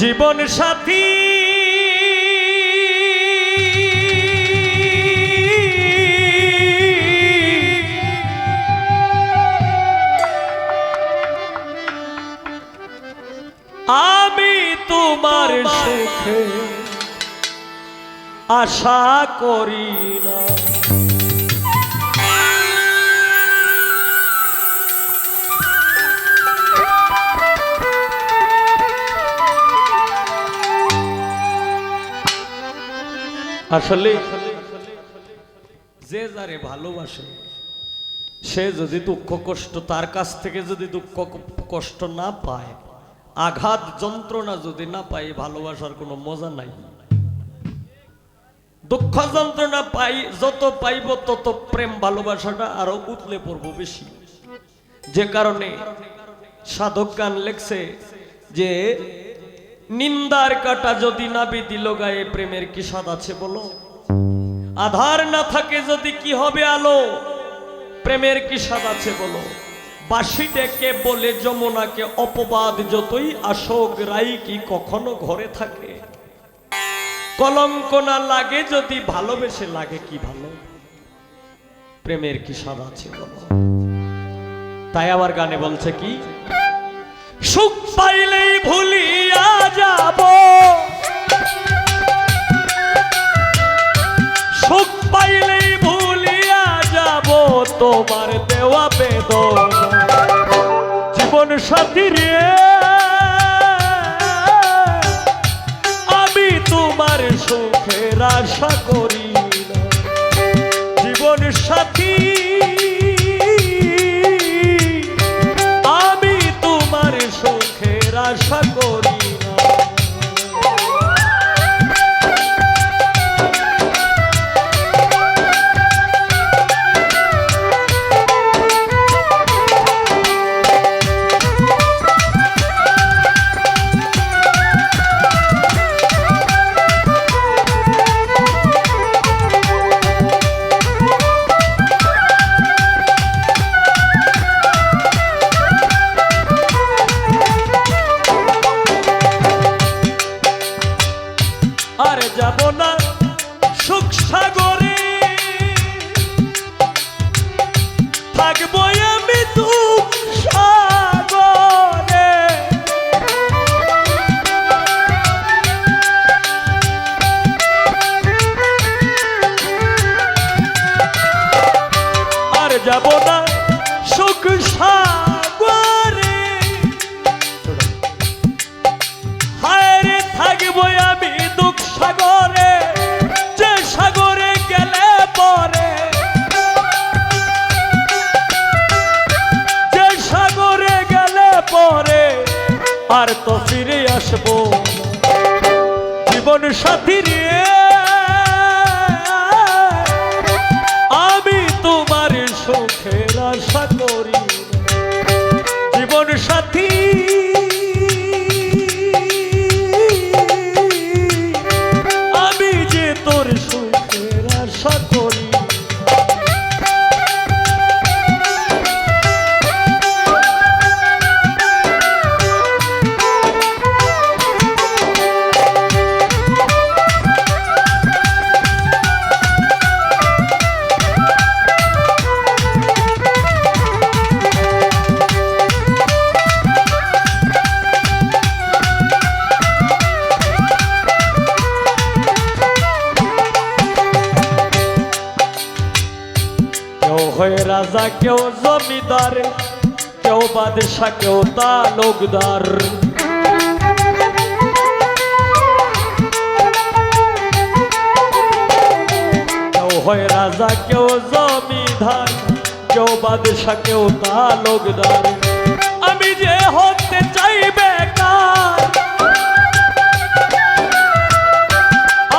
জীবন সাথী। আমি তোমার সুখে আশা করি না। আসলে যে যারে ভালোবাসে, সে যদি দুঃখ কষ্ট, তার কাছ থেকে যদি দুঃখ কষ্ট না পায়, আঘাত যন্ত্রণা যদি না পায়, ভালোবাসার কোনো মজা নাই। দুঃখ যন্ত্রণা পাই, যত পাইব তত প্রেম ভালোবাসাটা আরও উতলে পড়ব বেশি। যে কারণে সাধক গান লেখছে যে নিন্দার কাটা যদি না বিদিল গায়ে, প্রেমের কি স্বাদ আছে বলো? আধার না থাকে যদি কি হবে আলো, প্রেমের কি স্বাদ আছে বলো? বাসি ডেকে বলে যমুনাকে, অপবাদ যতই আসক, রাই কি কখনো ঘরে থাকে? কলঙ্ক না লাগে যদি ভালোবেসে লাগে কি ভালো? প্রেমের কি স্বাদ আছে বলো? তাই আবার গানে বলছে কি? সুখ পাইলেই ভুলিয়া আশা করি না। যাব না সুখ সাগরে। হায়রে থাকব আমি দুঃখ সাগরে। আর তো ফিরে আসব। জীবন সাথী রে রাজা কেউ জমিদার, কেউ বাদশাহ, কেউ তালুকদার। কেউ হয় রাজা, কেউ জমিদার, কেউ বাদশাহ, কেউ তালুকদার। আমি যে হতে চাই বেকার,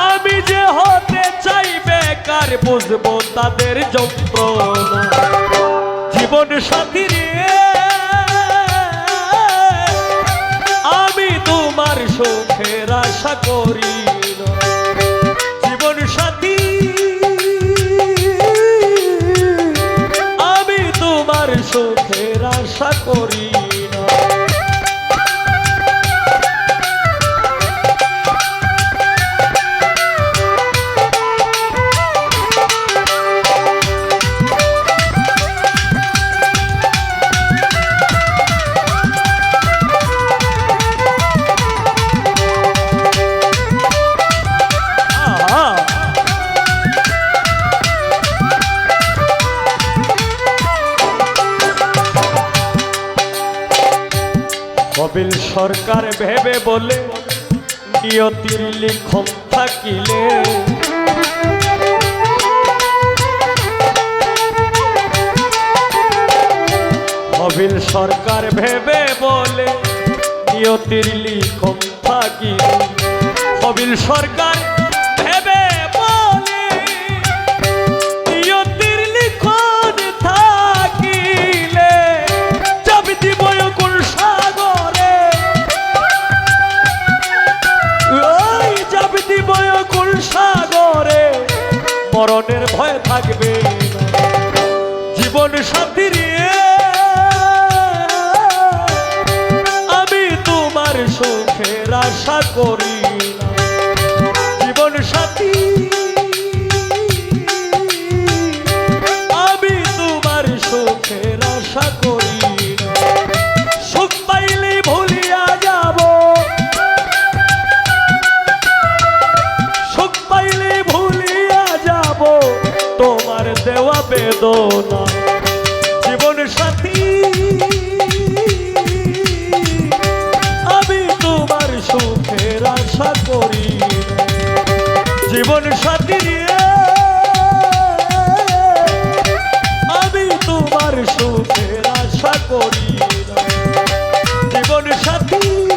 আমি যে হতে চাই বেকার, বুঝব তাদের যন্ত্রণা সুখের আশা করি। জীবন সাথী আমি তোমার সুখের আশা করি হবিল সরকার ভেবে বলে লিখন থাকিলে। কবিল সরকার ভেবে বলে, নিয়তির লিখন থাকিলে। কবিল সরকার করি জীবন সাথী, আমি তোমার সুখের আশা করি। সুখ পাইলে ভুলিয়া যাব। সুখ পাইলে ভুলিয়া যাব। তোমার দেওয়া বেদনা সাথী আমি তোমার সুখের আশা করি জীবন সাথী।